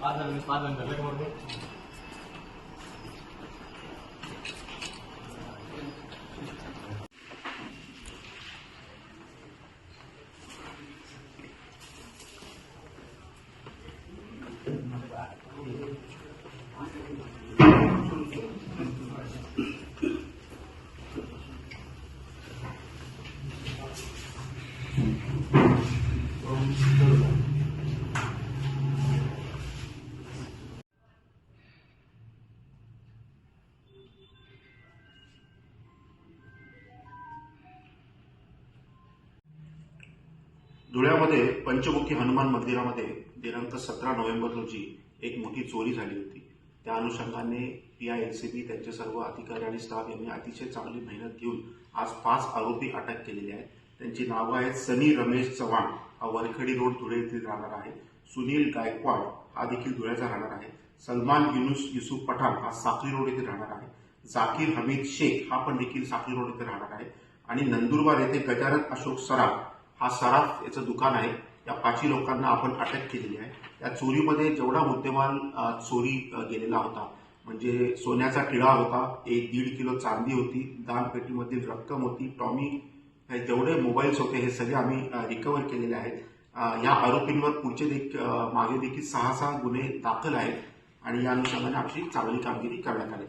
पाच झालं पाच जण झालं का बरोबर धुळ्यामध्ये पंचमुखी हनुमान मंदिरामध्ये दिनांक सतरा नोव्हेंबर रोजी एक मोठी चोरी झाली होती. त्या अनुषंगाने P I L C B त्यांचे सर्व अधिकारी आणि स्टाफ यांनी अतिशय चांगली मेहनत घेऊन आज पाच आरोपी अटक केलेले आहेत. त्यांची नावं आहेत सनी रमेश चव्हाण. हा वरखडी रोड धुळे येथील राहणार आहे. सुनील गायकवाड हा देखील धुळ्याचा राहणार आहे. सलमान युनुस युसुफ पठाण हा साखरी रोड येथे राहणार आहे. जाकीर हमीद शेख हा पण देखील साखरी रोड येथे राहणार आहे. आणि नंदुरबार येथे गजानन अशोक सराफ हा सराफ याचं दुकान आहे. या पाचही लोकांना आपण अटक केलेली आहे. या चोरीमध्ये जेवढा मुद्देमाल चोरी गेलेला होता म्हणजे सोन्याचा टिळा होता एक दीड किलो चांदी होती दानपेटीमधील रक्कम होती टॉमी जेवढे मोबाईल्स होते हे सगळे आम्ही रिकवर केलेले आहेत. या आरोपींवर पुढचे देखील मागे देखील सहा सहा गुन्हे दाखल आहेत आणि या अनुषंगाने आपली चांगली कामगिरी करण्यात आली.